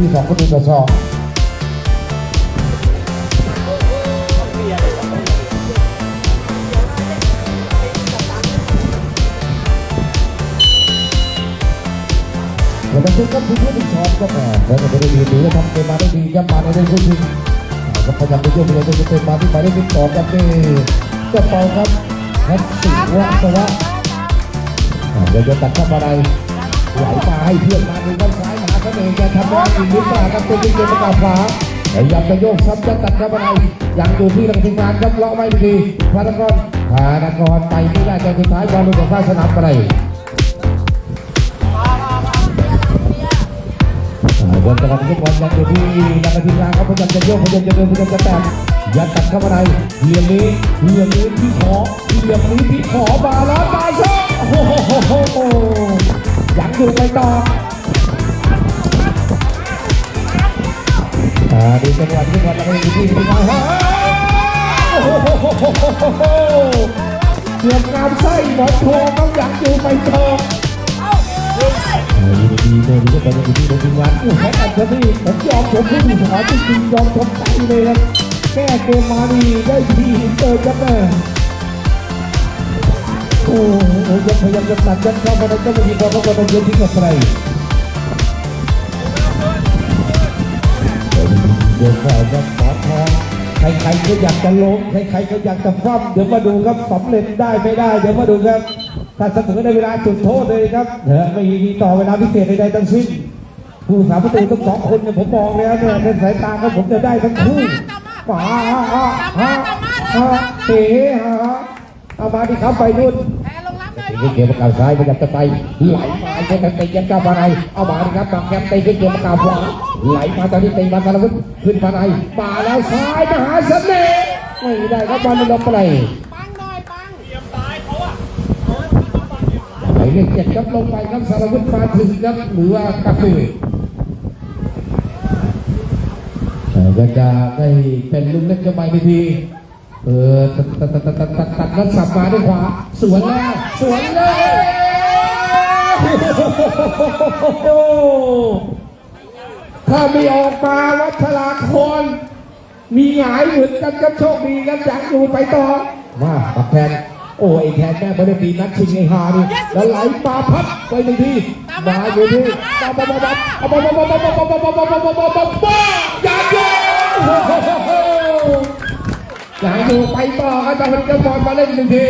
ที่สองคนหนึ่งต่อสองแล้วก็ทุกครับทุกผู้ที่ชอบก็แหมแล้วก็ได้ดีดูและทำเกมมาได้ดีครับมาในเรื่องคู่ชิงก็พยายามไปโยกไปเลยจะเป็นมาที่หมายเลขสิบสองครับนี่เจ้าเปาครับแฮตสิวัฒวะเดี๋ยวจะตัดเข้ามาในไหลมาให้เพื่อนมาดูด้านซ้าย หาเสน่ห์จะทำได้อีกหรือเปล่าครับตัวที่เกมประกาศขวาพยายามจะโยกซ้ำจะตัดเข้ามาในยังอยู่ที่ทางทีมงานครับเลาะไม่ดีพระนครพระนครไปไม่ได้จนสุดท้ายบอลลุดออกข้างสนามไปบอลตะวันทุกบอลยังอยู่ที่นักทีมงานครับพยายามจะโยกพยายามจะเดินพยายามจะแตะยัดตัดเข้ามาในเหลี่ยมนี้เหลี่ยมนี้ที่ขอเหลี่ยมนี้ที่ขอบาลานซ์บาโชโอ้โหยังอยู่ไปต่อ ดูจังหวะที่บอลแล้วก็อยู่ที่ที่มาฮะโอ้โหเกือบงามไส้หมอนทองต้องยังอยู่ไปต่อดีๆเลยดีๆก็เป็นดีๆทีมงานอู้แพ้กันครับพี่ผมยอมผมผู้บริหาจริงๆยอมผมใจเลยครับแก้เกมมาดีได้ทีเติมครับแม่โอ้โหยังพยายามจะตัดยัดเข้ามาในเจ้าหน้าที่บอลแล้วก็ต้องเย็นทิ้งกับใคร เดี๋ยวก่อนครับหมอทองใครๆก็อยากจะล้มใครๆก็อยากจะฟั่มเดี๋ยวมาดูครับสำเร็จได้ไม่ได้ เดี๋ยวมาดูครับถ้าเสมอในเวลาจุดโทษเลยครับเออไม่มีต่อเวลาพิเศษใดๆทั้งสิ้นผู้สาประตูทั้งสองคนเนี่ยผมมองแล้วเนี่ยเป็นสายตาครับผมจะได้ทั้งคู่ป๋าฮะฮะฮะเต๋ฮะเอามาที่เขาไปนู่นแพ้ลงรับเลยตีเกมประกาศซ้ายพยายามจะไปไหลมาใช้กันตียันก้าวมาในเอามาดิครับมาแคมตีขึ้นเกมประกาศขวา ไหลมาตอนนี้ตีมาตะลุนขึ้นมาในมาแล้วซ้ายมหาเสน่ห์ไม่ได้ครับบอลมันลงไปเลยปังหน่อยปังไหลเลขเจ็ดครับลงไปครับสารวุฒิมาถึงครับหรือว่ากาแฟก็จะได้เป็นลูกเล็กจะไปทีทีเออตัดตัดตัดตัดตัดตัดแล้วสับมาด้วยขวาสวนแล้วสวนเลย ถ้าไม่ออกมาวัชราครมีหงายเหมือนกันครับโชคดีครับอยากอยู่ไปต่อมาปักแทนโอ้ยแทนแม่ไม่ได้มีนัดชิงไอ้ฮานี่แล้วไหลปาพัดไปหนึ่งทีมาอยู่ที่บ้าบ้าบ้าบ้าบ้าบ้าบ้าบ้าบ้าบ้าบ้าบ้าบ้าบ้าบ้าบ้าบ้าอย่าอยู่อย่าอยู่ไปต่อครับจะเป็นกระบอลมาเล่นหนึ่งที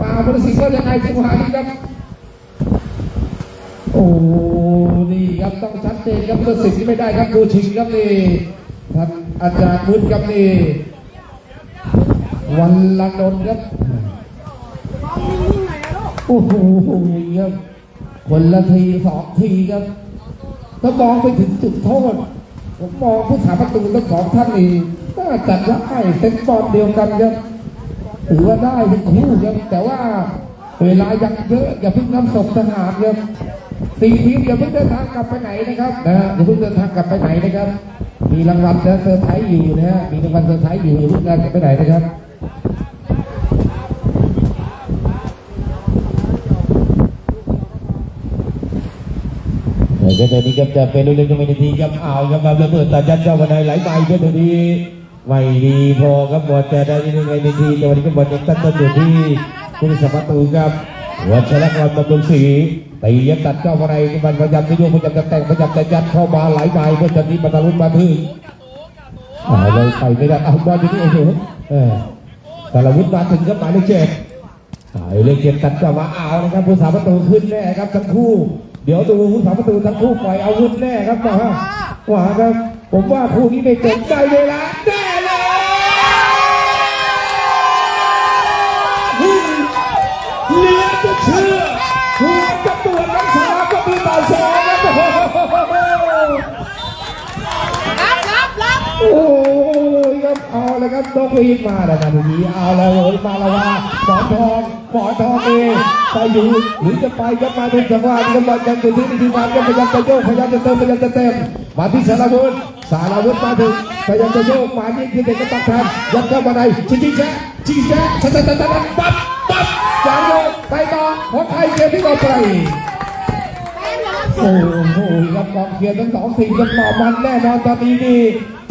ป่าบริสิทธิ์ก็ยังไงจังหวะนี้ครับ โอ้นี่ครับต้องชัดเจนครับเลือกสิ่งที่ไม่ได้ครับดูชิงครับนี่ท่านอาจารย์มุนครับนี่วันละนนครับโอ้โหครับคนละทีสองทีครับถ้ามองไปถึงจุดโทษผมมองผู้สาประตูทั้งสองท่านนี่น่าจะได้เต็มบอลเดียวกันครับถือว่าได้ทั้งคู่ครับแต่ว่าเวลายังเยอะอย่าเพิ่งน้ำศพทหารครับ สี่ทีมอย่าเพิ่งเดินทางกลับไปไหนนะครับนะอย่าเพิ่งเดินทางกลับไปไหนนะครับ มีรางวัลเซอร์ไพรส์อยู่นะฮะมีรางวัลเซอร์ไพรส์อยู่อย่าเพิ่งเดินกลับไปไหนนะครับเดี๋ยวเดี๋ยวนี้ครับจะเป็นลูกเล่นก็ไม่ได้ทีครับเอาครับมาระเบิดตาจันเจ้าวันไหนไหลไปเพื่อนตัวนี้ไม่ดีพอครับบอลแต่ได้ยังไงในทีแต่วันนี้ก็บอลยังตั้งต้นอยู่ที่ผู้รักษาประตูครับวัชรกรบำรุงศรี ตียัดตัดเจ้าวันไหนมันพยายามจะโยกพยายามจะแต่งพยายามจะยัดเข้ามาหลไปเพื่อนตัวนี้มาตะลุนมาถึงอ่าเลยไปไม่ได้เอาบอลอยู่นี่โอ้โหเออแต่ละวุฒิมาถึงครับหมายเลขเจ็ดหายเลขเจ็ดตัดกลับมาเอานะครับผู้สาประตูขึ้นแน่ครับทั้งคู่ เดี๋ยวดูผู้สาประตูทั้งคู่ปล่อยอาวุธแน่ครับนะฮะว่าครับผมว่าคู่นี้ไม่จบได้เวลาแน่เลยเหลือจะเชื่อหัวจะปวดน้ำชาก็มีต่อสองนะโอ้โห รับรับรับ โอ้ยครับเอาเลยครับ นกหวีดมาแล้วนะทีนี้เอาแล้วโอยมาล้วว่าหมอนทองหมอนทองเองไปอยู่หรือจะไปก็มาดูจังหวะนี้ก็มาจังตัวที่ทีมงานก็พยายามจะโยกพยายามจะเติมพยายามจะเต็มมาที่สารวุฒิสารวุฒิมาถึงพยายามจะโยกมาที่ที่เด็กก็ตักแทนยัดเข้ามาในชิงชิงแชะชิงแชะชัดชัดชัดชัดปั๊บปั๊บครับจานโยไปต่อของไทยเกมที่ต่อไปโอ้โหรับกองเชียร์ทั้งสองทีมกันต่อมันแน่นอนตอนนี้นี่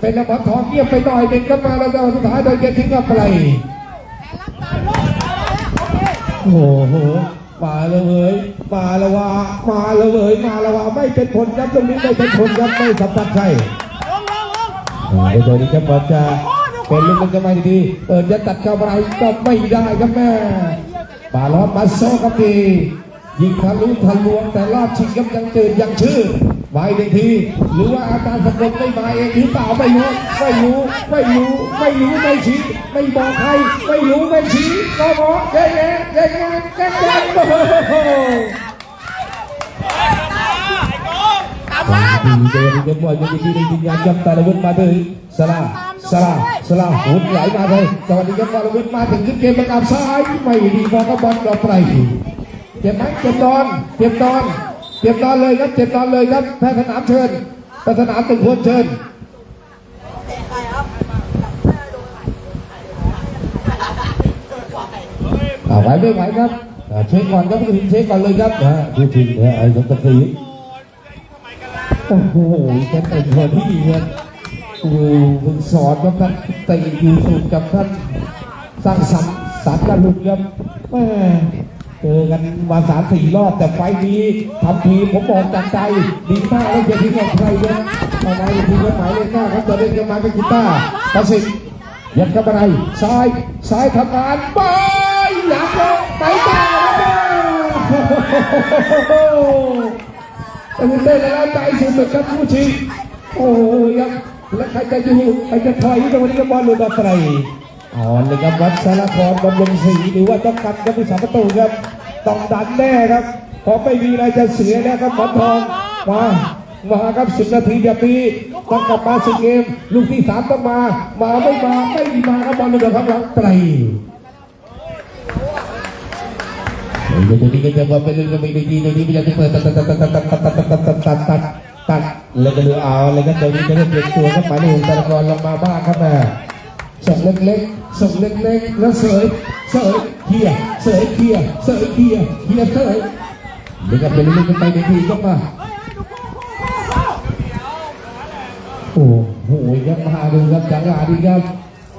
เป็นระเบิดทองเงียบไปหน่อยหนึ่งก็มาแล้วสุดท้ายโดยเกมทิ้งกับไปแต่รับตามลูกโอ้โหมาแล้วเว้ยมาแล้วว่ามาแล้วเว้ยมาแล้วว่าไม่เป็นผลครับตรงนี้ไม่เป็นผลครับไม่สัมผัสใช่ลงลงลงในตัวนี้ครับบอลจะเป็นลูกมันจะไม่ดีเปิดจะตัดเข้าไปก็ไม่ได้ครับแม่บาลอนมาโซครับทียิงทะลุทะลวงแต่รอบชิงครับยังเจอยังชื่อ ไว้ในที หรือว่าอาการสำเร็จไม่มาเองหรือเปล่าไม่รู้ ไม่รู้ ไม่รู้ ไม่รู้ไม่ชี้ ไม่บอกใคร ไม่รู้ไม่ชี้ก็บอกแย่แย่แย่แย่แย่แย่โอ้โหตามมาตามดีมาเดนเกมบอลยังดีในทีมงานครับตาลวุฒิมาถึงสลาสลาสลาหุ่นไหลมาเลยสวัสดีครับตาลวุฒิมาถึงขึ้นเกมประกาศซ้ายไม่ดีพอก็บอลเราไปเจ็บไหมเจ็บนอนเจ็บนอน เจ็บนอนเลยครับเจ็บนอนเลยครับแพทย์สนามเชิญแพทย์สนามตึกควรเชิญอ่าไหวไม่ไหวครับเช็คก่อนครับผู้ทีมเช็คก่อนเลยครับนะฮะผู้ทีมไอ้สมศักดิ์ศรีโอ้โหแกเป็นคนที่ดีครับโอ้โหฝึกสอนครับท่านเตะอยู่สูงกับท่านสร้างสรรค์สารกันลุกครับแม่ เจอกันมาสามสี่รอบแต่ไฟนี้ทำทีผมบอกจากใจดีมากแล้วอย่าทิ้งกับใครเลยทำไมทีมหมายเลขหน้าครับจะเล่นกันมาเป็นกีตาร์ประสิทธิ์ยัดเข้าไปในซ้ายซ้ายทำงานไปหลังลงไปต่อแล้วตื่นเต้นแล้วใจสุดๆครับผู้ชิงโอ้ยครับแล้วใครจะอยู่ใครจะถอยตรงนี้ก็บอลหลุดออกไป อ่อนเลยครับวัดสารครบำรุงศรีหรือว่าต้องกันครับผู้สาประตูครับต้องดันแน่ครับพราะไม่มีอะไรจะเสียแล้วครับหมอนทองมามาครับสิบนาทีแบบนี้ต้องกลับมาสิเกม ลูกที่สามต้องมา มาไม่มาไม่มาครับบอลหลุดออกข้างหลังไตรเดี๋ยวนี้ก็จะมาเป็นเรื่องไม่ดีเดี๋ยวนี้ก็จะเปิดตัดตัดตัดตัดตัดตัดตัดตัดตัดตัดตัดตัดแล้วก็เลือเอาเลยครับเดี๋ยวนี้จะได้เปลี่ยนตัวครับหมายเลขตะกรลงมาบ้างครับแม่ ส่งเล็กๆส่งเล็กๆแล้วเสยเสยเคลียเสยเคลียเสยเคลียเคลียเสยเดี๋ยวก็เป็นเรื่องกันไปในทีก็มาโอ้โหยับมาดูครับจังหวะดีครับ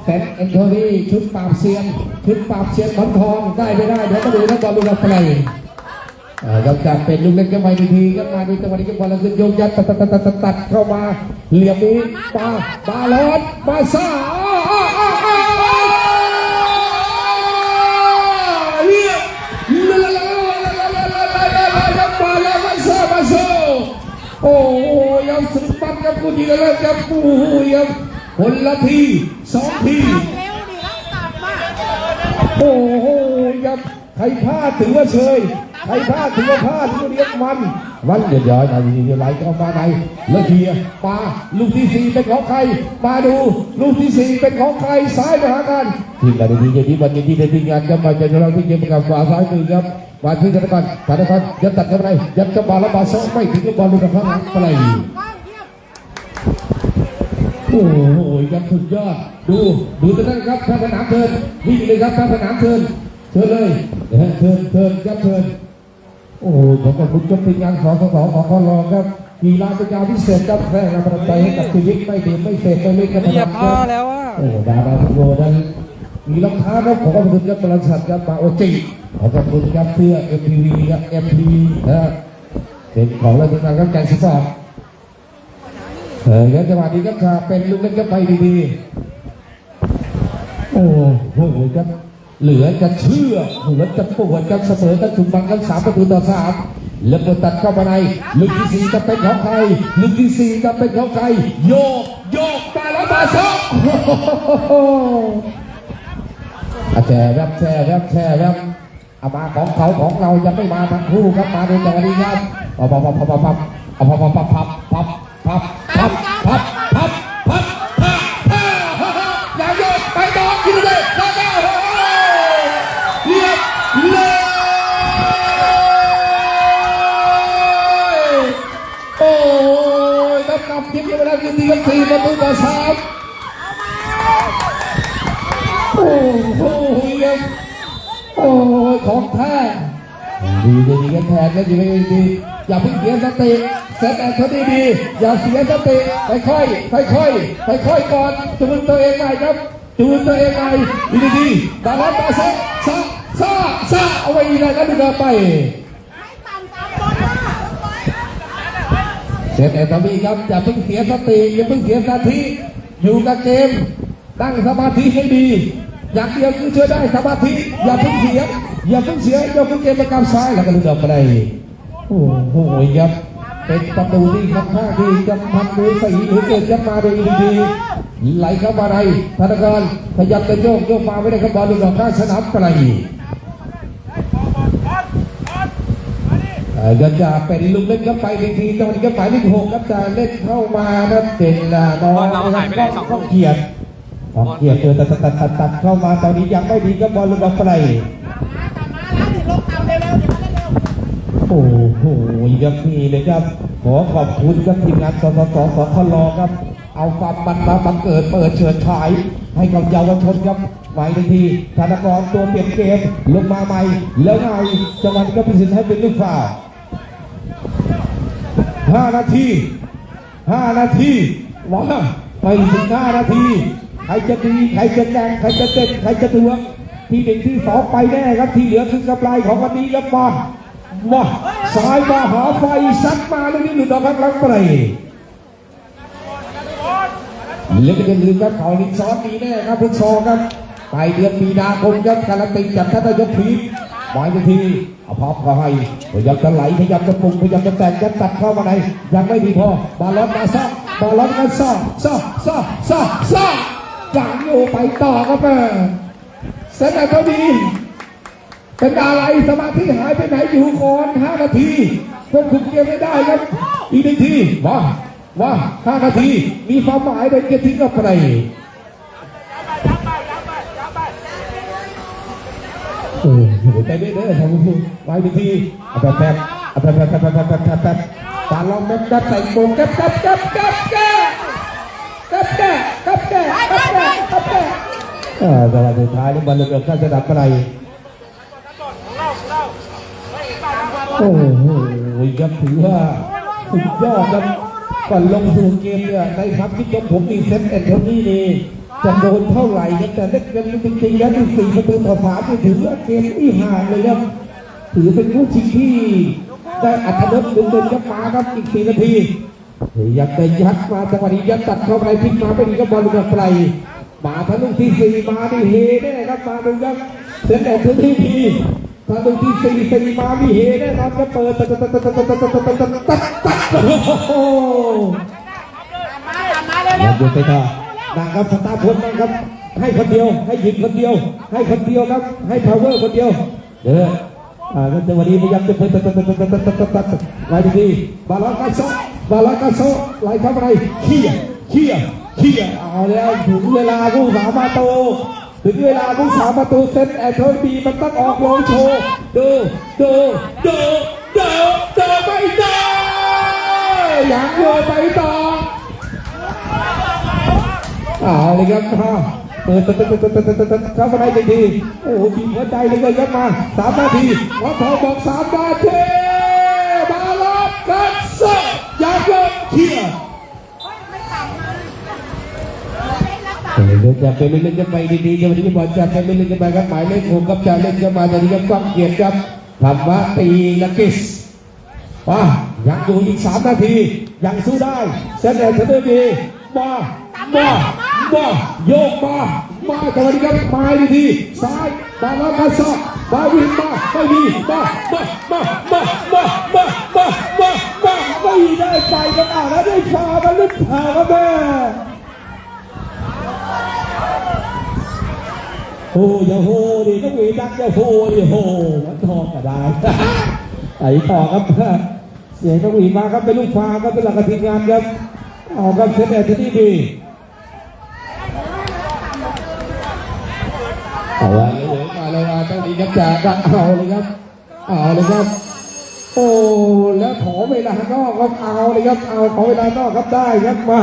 แต่แอนโทนีชุดปราบเซียนชุดปราบเซียนขอนทองได้ไม่ได้เดี๋ยวก็ดูนะบอลลูกกับไปอ่าครับจากเป็นลูกเล็กก็ไปในทีก็มาดูจังหวะนี้ก็บอลแล้วขึ้นโยกยัดตัดตัดตัดตัดตัดตัดเข้ามาเหลี่ยมนี้ปาบาลอนบาซ่า โอ้โหยังสุดปัดครับผู้ดีแล้วครับโอ้โหยังคนละทีสองทีทำเร็วดิรับตามมาโอ้โหยับใครพลาดถือว่าเชยใครพลาดถือว่าพลาดถือว่าเรียกมันวันเดือดร้อนอะไรเดี๋ยวไหลก็มาในแล้วเทียมาลูกที่สี่เป็นของใคร มาดูลูกที่สี่เป็นของใครซ้ายมาหากันทีมงานดีๆที่วันนี้ที่ได้ทีมงานก็มาจะเราที่เกมกับฝ่าซ้ายมือครับ มาที่ธนาคารธนาคารยัดตัดเข้าไปยัดกระบาลแล้วบาซอกไม่ถึงกับบอลลูกข้างหลังไปข้างเยี่ยมโอ้โหครับสุดยอด ดูดูตรงนั้นครับท่านสนามเชิญวิ่งเลยครับท่านสนามเชิญเชิญเลยนะฮะเชิญเชิญครับเชิญโอ้โหขอบคุณครับทีมงานของสสของคอรอครับกีฬาเป็นการพิเศษครับแพร่กำลังใจให้กับชีวิตไม่ดื่มไม่เสพไม่เล่นกันเรียบพอแล้วอะโอ้ดาราทุกโลนั้น มีรองเท้าครับขอบคุณครับบริษัทครับมาโอจิขอบคุณครับเสื้อ MPV ครับ MPV นะฮะเป็นของเราทีมงานครับแกงสิบองเออแล้วจังหวะนี้ก็ขาเป็นลูกเล่นก็ไปดีๆโอ้โหครับเหลือจะเชื่อเหลือจะปวดกันเสมอกันถุงบังกันสามประตูต่อสามแล้วเปิดตัดเข้ามาในลูกที่สี่จะเป็นของใครลูกที่สี่จะเป็นของใครโยกโยกมาแล้วมาซอกอ แช่แวบแช่แวบแช่แวบอามาของเขาของเรายังไม่มาทั้งคู่ครับมาในจังหวะนี้ครับปับปับปับปับปับปับปับปับปับปับปับปับปับปับปับปับปับปับอย่าโยกไปต่อกินเลยแล้วก็เรียบเลยโอ้ยต้องนำทีมกันไปแล้วทีมที่สี่ประตูต่อสาม โอ้โหยังโอ้ยของแท้ดีดีดีกันแทนกันดีดีดีอย่าเพิ่งเสียสติเซตแอนโทนีดีอย่าเสียสติค่อยค่อยค่อยค่อยๆค่อยๆก่อนจูนตัวเองใหม่ครับจูนตัวเองใหม่ดีดีดีดาราตาซะซะซะซะเอาไว้ดีเลยแล้วดูเดินไปให้ต่ตามบอลนะเซตแอนโทนีครับอย่าเพิ่งเสียสติอย่าเพิ่งเสียสติอยู่กับเกมตั้งสมาธิให้ดี อย่างเดียวคือช่วยได้สมาธิอย่าเพิ่งเสียอย่าเพิ่งเสียอย่าเพิ่งเกมไปกำซ้ายแล้วก็ดูเดินไปโอ้โหครับเป็นประตูที่ค่อนข้างที่จะทำมือสีหรือเกิดจะมาโดยดีๆไหลเข้ามาในธนากรพยายามจะโยกโยกมาไม่ได้ครับบอลลูกดอกข้างสนามไกลเอ่อก็จะเป็นลูกเล่นเข้าไปในทีตอนนี้ก็หมายเลขหกครับจะเล่นเข้ามานะเป็นอ่าน้องนะครับก้องก้องเกียรติ ก้องเกียรติเจอตัดตัดตัดตัดเข้ามาตอนนี้ยังไม่ดีก็บอลลูกบอลไกลมาแล้วถึงลงตามเร็วๆเดี๋ยวเล่นเร็วโอ้โหครับนี่เลยครับ ขอขอบคุณครับทีมงานสสสสคลครับ เอาความมันมาบังเกิดเปิดเฉิดฉาย ให้กับเยาวชนครับไว้ในทีธนกรตัวเปลี่ยนเกมลงมาใหม่ แล้วไงจังหวะนี้ก็พิสิทธิ์ให้เป็นลูกฝ่าวล์ห้านาทีห้านาทีว้าไปถึงห้านาที ใครจะดีใครจะแกงใครจะเด็ดใครจะดวง ที่หนึ่งที่สองไปแน่ครับที่เหลือคือกำไรของวันนี้ครับมามาสายมาหาไฟซัดมาเรื่องนี้หลุดออกข้างหลังไปเล่นกันลืมครับเขาลิงซ้อนมีแน่ครับพุทธซอครับไปเดือนมีนาคมครับการันตีจากท่านนายกพีทหมายนาทีเอาพร้อมก็ให้พยายามจะไหลพยายามจะปรุงพยายามจะแต่งจะตัดเข้ามาในยังไม่ดีพอบาลอนมาซ่าบาลอนมาซ่าซ่าซ่าซ่าซ่ายังโยไปต่อครับแม่เสร็จแล้วก็ดีเป็นอะไรสมาธิหายไปไหนอยู่ก่อนห้านาทีควบคุมเกมไม่ได้ครับอีกหนึ่งทีว่าว่าห้านาทีมีความหมายในเกมทิ้งกับใครโอ้โหใจเด้อเด้อทำคุณไว้หนึ่งทีเอาแบบแบบเอาแบบแบบแบบแบบแบบแบบตาลองแบบแบบใส่โมงกับกับกับกับ กับแก่กับแก่กับแก่กับแก่จังหวะสุดท้ายนี่บอลเหลือข้าสนามไพรโอ้โหครับถือว่าสุดยอดครับก่อนลงสู่เกมเนี่ยในครับที่ยกผมมีเซตเอ็นเท่านี้นี่จะโดนเท่าไหร่ครับแต่เล็กเกินจริงๆแล้วที่สี่ประตูต่อสามถือว่าเกมที่ห่างเลยครับถือเป็นคู่ริงที่ได้อัธรสดึงดึงกับมาครับอีกสี่นาที ยากจะยัดมาจังหวะนี้ยัดตัดเข้าไปพลิกมาไม่ดีก็บอลลงมาไกลมาทะลุที่สี่มาดิเฮแน่ครับมาดูครับเซตแอนโทนี่ทีถ้าดูที่สี่สี่มามีเฮแน่นอนจะเปิดตัดตัดตัดตัดตัดตัดตัดตัดตัดตัดตัดโอ้โหมาตามมาเร็วยังอยู่ไปต่อนะครับสตาร์พลนะครับ ให้คนเดียว ให้หยิบคนเดียว ให้คนเดียวครับ ให้พาวเวอร์คนเดียวเด้ออ่าแล้วจังหวะนี้พยายามจะเปิดตัดตัดตัดตัดตัดตัดตัดตัดไล่ดีๆบาลอนกาโซ บาลอนกาโซไล่เข้าไปเขี่ยเขี่ยเขี่ยเอาแล้วถึงเวลาผู้สามประตูถึงเวลาผู้สามประตูเซตแอนโทนีมันต้องออกโรงโชว์ดูดูดูดูดูไม่ได้ยังโยไปต่อเอาเลยครับมาเปิดเปิดเปิดเปิดเปิดเปิดเปิดเข้ามาได้ทันทีโอ้โหยิงหัวใจเลยเลยครับมาสามนาทีวัดทองบอกสามนาทีบาลอนกันเซอยากยกเขียร์ ๆไม่ต่ำมาเล่นแล้วต่ำ เดี๋ยวจะไปเล่นกันไปดีๆจะวันนี้บอลจะไปเล่นกันไปครับหมายเลขหกครับจะเล่นกันมาตอนนี้ครับฟังเกียรติครับธรรมะตีนักกิสมายังอยู่อีกสามนาทียังสู้ได้เซนเดอร์เทนเดอร์ดีมามามาโยกมามาแต่วันนี้ครับมาดีทีซ้ายบาแลานซ์ซอกบาวินมาไม่มีมามามามามามามามามาไม่ได้ไปกันอะแล้วได้ฟาวกันหรือเปล่าครับแม่ โอ้อย่าโหดิต้องมีดักอย่าโหดิโหมันทองก็ได้ไอ้ต่อครับ เสียงต้องมีมาครับเป็นลูกฟ้าครับเป็นหลักทีมงานครับเอาครับเซตแอนที่ดีเอาละเหลือมาเลยมาต้องดีครับจากก็เอาเลยครับ เอาเลยครับ โอ้แล้วขอเวลานอกครับเอาเลยครับเอาขอเวลานอกครับได้ครับมา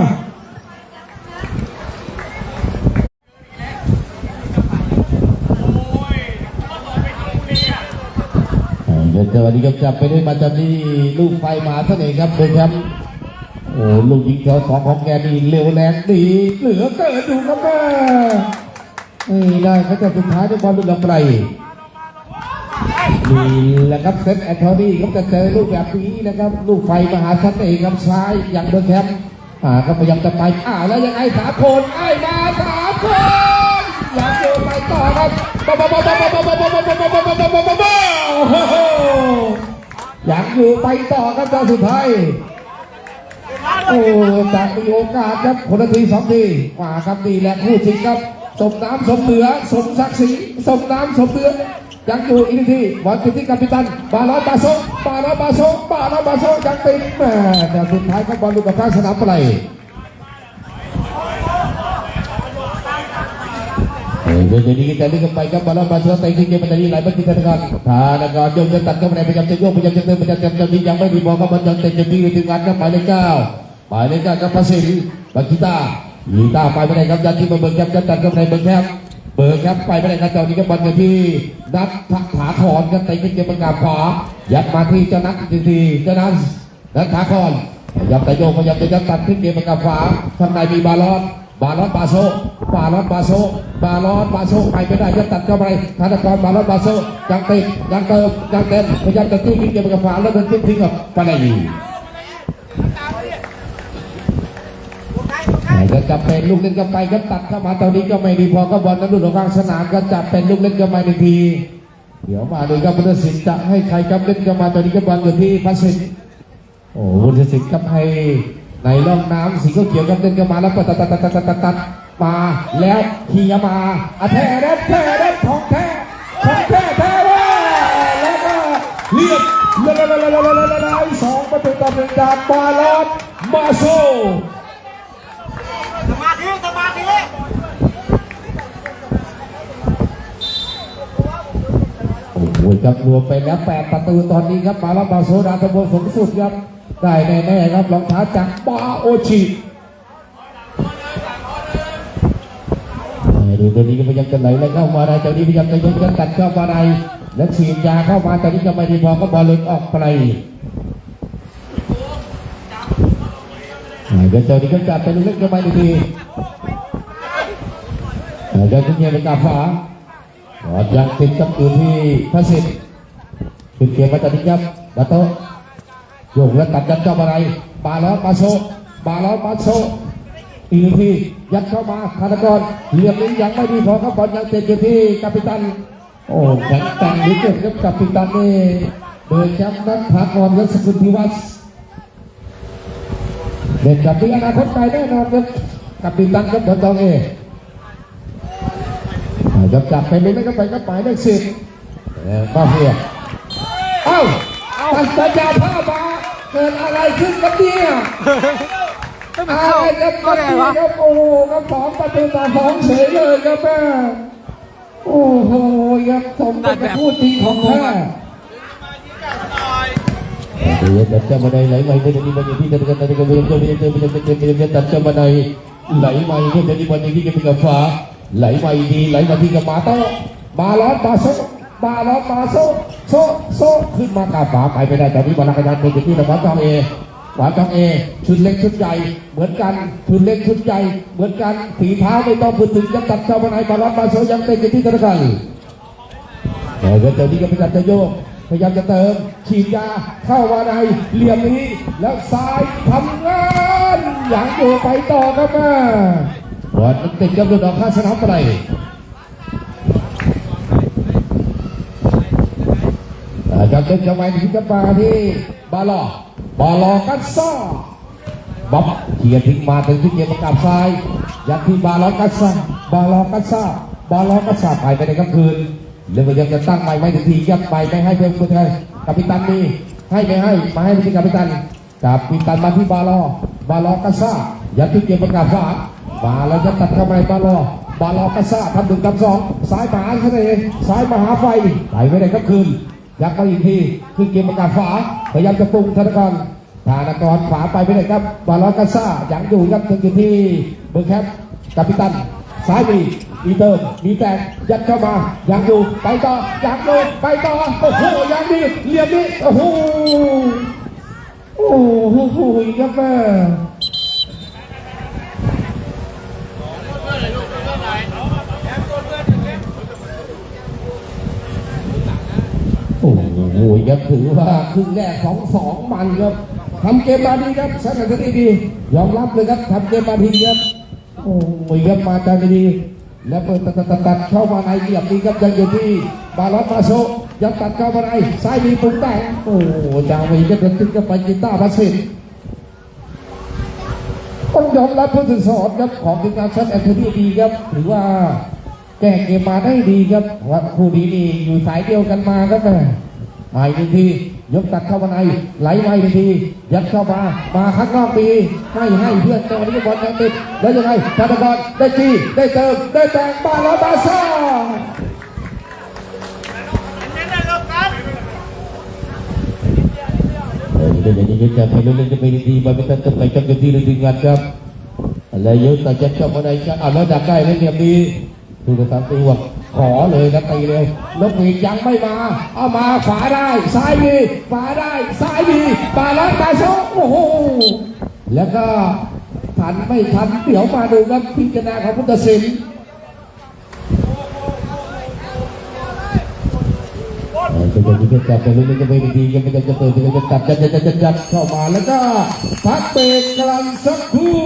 เเดี๋ยววันนี้ก็จับไปได้มาจำนี่ลูกไฟมาเสน่ห์ครับเลยครับโอ้ลูกยิงแถวสองของแกนี่เร็วแรงดีเหลือเกินดูครับแม่นี่ได้เขาจะสุดท้ายด้วยบอลลูกลำไรนี่แหละครับเซตแอนโทนีเขาจะเจอลูกแบบนี้นะครับ ลูกไฟมหาเสน่ห์ครับซ้ายอย่างเบอร์แคมป์อ่าก็พยายามจะไปอ่าแล้วยังไงสามคนไอ้มาสามคน อยากเจอไปต่อครับบ้าบ้าบ้าบ้าบ้าบ้าบ้าบ้าบ้าบ้าบ้าบ้าบ้าบ้าบ้าบ้าโอ้โหอยากอยู่ไปต่อครับตอนสุดท้ายโอ้จากมีโอกาสครับคนละทีสองทีมาครับนี่แหละคู่จริงครับสมน้ำสมเสือสมศักดิ์ศรีสมน้ำสมเสือยังอยู่อีกทีบอลติดที่กัปตันบาลอนบาโซบาลอนบาโซบาลอนบาโซยังติดแม่แต่สุดท้ายก็บอลลุดออกข้างสนามไป Itu jadi kita ini kebaikan bola masuk tekniknya menjadi lebar kita tekan. Tahan agak jauh jauh tanpa mereka jam jauh jam jauh jam jam jam yang baik di bawah kapan jam jam jam di tingkat ke balik kau. Balik kau ke pasir bagi kita. Kita apa mereka jadi memberkam jam tanpa mereka berkam. เบิร์ครับไปไม่ได้ครับตอนนี้ก็บอลกันที่นัทถักถาคอนครับเตะขึ้นเกมบนกาขวายัดมาที่เจ้านัททีทีเจ้านัทนัทถาคอนยับแต่โยกพยายามจะยัดตัดขึ้นเกมบนกาขวาทางในมีบาลอน บาลอนบาโซ บาลอนบาโซ บาลอนบาโซไปไม่ได้ยัดตัดเข้าไปธนากรบาลอนบาโซยังติดยังเติมยังเต็มพยายามจะตู้ขึ้นเกมประกาศขวาแล้วเดินทิ้งทิ้งกับปานายีก็จะเป็นลูกเล่นกันไปก็ตัดเข้ามาตอนนี้ก็ไม่ดีพอก็บอลนั้นหลุดออกกลางสนามก็จะเป็นลูกเล่นกันมาหนึ่งที เดี๋ยวมาดูครับพุทธศิลป์จะให้ใครกับเล่นกันมาตอนนี้ก็บอลอยู่ที่พัสินโอ้พุทธศิลป์กับให้ ในร่องน้ำสีเขียวกันเดินกันมาแล้วตัดตัดตัดตัดตัดมาแล้วขี่มาอแท้เด็ดแท้เด็ดของแท้ของแท้แท้แล้วก็เรียบลาละละละละละละสองประตูต่อหนึ่งจากบาลอดมาโซสมาธิสมาธิโอ้โหจับรวมไปแล้วแปดประตูตอนนี้ครับมาลอนมาโซดาตะโบสมสุดครับ ได้แน่ๆครับรองเท้าจากบาโอชิดูตัวนี้ก็พยายามจะไหลแล้วเข้ามาได้ตัวนี้พยายามจะยกกันตัดเข้ามาได้แล้วฉีดยาเข้ามาตอนนี้ก็ไม่ดีพอก็บอลหลุดออกไปเดี๋ยวตัวนี้ก็จับไปลูกเล็กก็ไม่ดีๆอ่าเดี๋ยวขึ้นเงียบเป็นกาฟ้าอลยังติดกับอยู่ที่พระสิทธิ์ขึ้นเกมมาจากนิยับดาโต้ โยกแล้วตัดยัดเข้ามาในบาล้อบาโซบาล้อบาโซอีกทียัดเข้ามาธนากรเหลี่ยมนี้ยังไม่ดีพอครับบอลยังติดอยู่ที่กัปตัน โอ้แข็งแกร่งเหลือเกินครับกัปตันนี่เบอร์แชมป์นักพากรยศสกุลพิวัตรเด็กกับที่อนาคตไกลแน่นอนครับกัปตันครับบอลตองเอจับจับไปเลยนะครับไปก็ไปได้สิบก็เพียเอ้า ตัดสัญญาภาพมาเกิดอะไรขึ้นกับเนี่ยอะไรครับกับเนี่ยครับโอ้โหครับสองประตูต่อสองเฉยเลยครับแม่โอ้โหครับสมเป็นผู้จริงของแท้เดี๋ยวตัดเจ้ามาในไหลไหลเดี๋ยวนี้มันอยู่ที่เดินกันเดินกันเดินกันเดินกันเดินกันเดินกันเดินกันตัดเจ้ามาในไหลมาเดี๋ยวนี้วันนี้ก็เป็นกับฟ้าไหลมาอีกทีไหลมาที่กับมาโต้มาล้อนมาโซ มาล้อนมาโซโซโซขึ้นมากาฝาไปไม่ได้ตอนนี้บอลนักการเป็นที่ระวังจองเอหวานจองเอชุดเล็กชุดใหญ่เหมือนกันชุดเล็กชุดใหญ่เหมือนกันฝีเท้าไม่ต้องพูดถึงจะตัดเข้ามาในบอลล้อมาโซยังเตะอยู่ที่ธนาคารแต่ก็ตอนนี้ก็พยายามจะโยกพยายามจะเติมฉีดยาเข้ามาในเหลี่ยมนี้ แล้วซ้ายทำงานอย่างอยู่ไปต่อครับแม่บอลมันติดกับดอกข้างสนามไป จารย์เดินเข้าไปที่จะมาที่บาลอบาลอกัสซ่าบ๊อบเขียนทิ้งมาถึงที่เกียร์ประกาศซ้ายยัดที่บาลอกัสซ่าบาลอกัสซ่าบาลอกัสซ่าไปไปในกลางคืนเรื่องยังจะตั้งใหม่ไม่ถึงทีครับไปไม่ให้เพื่อนคนไทยกัปตันมีให้ไม่ให้มาให้ที่กัปตันกัปตันมาที่บาลอบาลอกัสซ่ายัดที่เกียร์ประกาศฟ้ามาแล้วจะตัดเข้าไปบาลอบาลอกระซ่าทำหนึ่งทำสองซ้ายมหาเสน่ห์ซ้ายมหาไฟไหลไม่ได้ครับคืน ยักไปอีกทีคือเกมประกาศฝาพยายามจะปรุงธนกรธนกรฝาไปไม่ได้ครับบาลอกระซ่ายังอยู่ครับถึงอยู่ที่เบอร์แคปกัปตันซ้ายมีมีเติมมีแตกยัดเข้ามายังอยู่ไปต่อยังอยู่ไปต่อโอ้โหยังดีเหลี่ยมนี้โอ้โหโอ้โหครับแม่โอ้โหครับถือว่าครึ่งแรกสองสองมันครับทำเกมมาดีครับสถานที่ดียอมรับเลยครับทำเกมมาดีครับโอ้ยครับมาจากดีแล้วเปิดตัดตัดตัดเข้ามาในเหลี่ยมนี้ครับยังอยู่ที่บาลอนมาโซยังตัดเข้ามาในซ้ายมีปุ่มแต่งโอ้จางวีก็เดินขึ้นก็ไปกีตาร์พัสินต้องยอมรับผู้ถึงสอนครับของทีมงานชัดแอนโทนีดีครับถือว่าแก้เกมมาได้ดีครับว่าคู่นี้นี่อยู่สายเดียวกันมาครับแม่ มาอีกที ยกตัดเข้ามาใน ไหลมาอีกหนึ่งที ยัดเข้ามา มาข้างนอกดีให้ให้เพื่อนแต่วันนี้บอลยังติด แล้วยังไงธนกรได้จีได้เติม ได้แต่งบาลอนมาซเออเดี๋ยวนี้จะไปเรื่อยๆจะไปดีๆไปไม่ต้องไปจำกันที่ดึงกันครับแล้วยกตาจัดเข้ามาในชั้นอะแล้วดักได้แล้เหลี่ยมดีดูกระสันตัว ขอเลยครับตีเร็วนกหวีดยังไม่มาเอามาขวาได้ซ้ายมีขวาได้ซ้ายมีบาลานซ์มาโซโอ้โหแล้วก็ทันไม่ทันเดี๋ยวมาดูครับพิจารณาของพุทธศิลป์เออจะจะจะไปเรื่อยๆจะไปดีๆจะไปจะจะเปิดจะจะจับจะจะจะจะจับเข้ามาแล้วก็พักเบรกกลางสักครู่